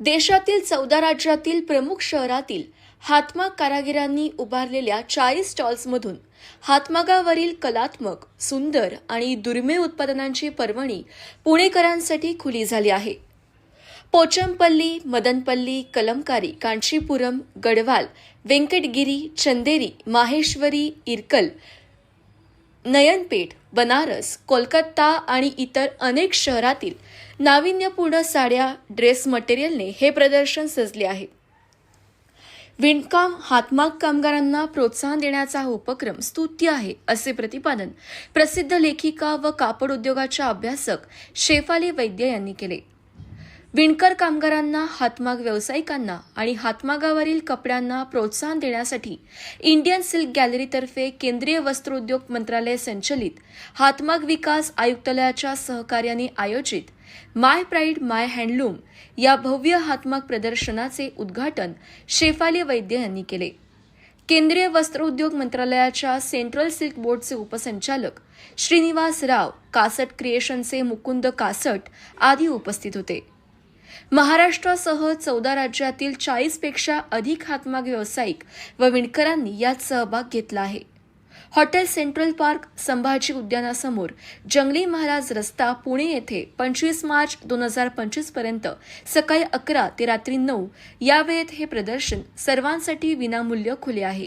देशातील चौदा राज्यातील प्रमुख शहरातील हातमाग कारागिरांनी उभारलेल्या चाळीस स्टॉल्समधून हातमागावरील कलात्मक सुंदर आणि दुर्मिळ उत्पादनांची पर्वणी पुणेकरांसाठी खुली झाली आहे. पोचमपल्ली मदनपल्ली कलमकारी कांचीपुरम गडवाल व्यंकटगिरी चंदेरी माहेश्वरी इरकल नयनपेठ बनारस कोलकाता आणि इतर अनेक शहरातील नाविन्यपूर्ण साड्या ड्रेस मटेरियलने हे प्रदर्शन सजले आहे. विणकाम हातमाग कामगारांना प्रोत्साहन देण्याचा हा उपक्रम स्तुत्य आहे असे प्रतिपादन प्रसिद्ध लेखिका व कापड उद्योगाच्या अभ्यासक शेफाली वैद्य यांनी केले. विणकर कामगारांना हातमाग व्यावसायिकांना आणि हातमागावरील कपड्यांना प्रोत्साहन देण्यासाठी इंडियन सिल्क गॅलरीतर्फे केंद्रीय वस्त्रोद्योग मंत्रालय संचलित हातमाग विकास आयुक्तालयाच्या सहकार्याने आयोजित माय प्राईड माय हँडलूम या भव्य हातमाग प्रदर्शनाचे उद्घाटन शेफाली वैद्य यांनी केले. केंद्रीय वस्त्रोद्योग मंत्रालयाच्या सेंट्रल सिल्क बोर्डचे उपसंचालक श्रीनिवास राव कासट क्रिएशनचे मुकुंद कासट आदी उपस्थित होते. महाराष्ट्रासह चौदा राज्यातील चाळीसपेक्षा अधिक हातमाग व्यावसायिक व विणकरांनी यात सहभाग घेतला आहे. हॉटेल सेंट्रल पार्क संभाजी उद्यानासमोर जंगली महाराज रस्ता पुणे येथे पंचवीस मार्च दोन हजार पंचवीसपर्यंत सकाळी अकरा ते रात्री नऊ या वेळेत हे प्रदर्शन सर्वांसाठी विनामूल्य खुले आहे.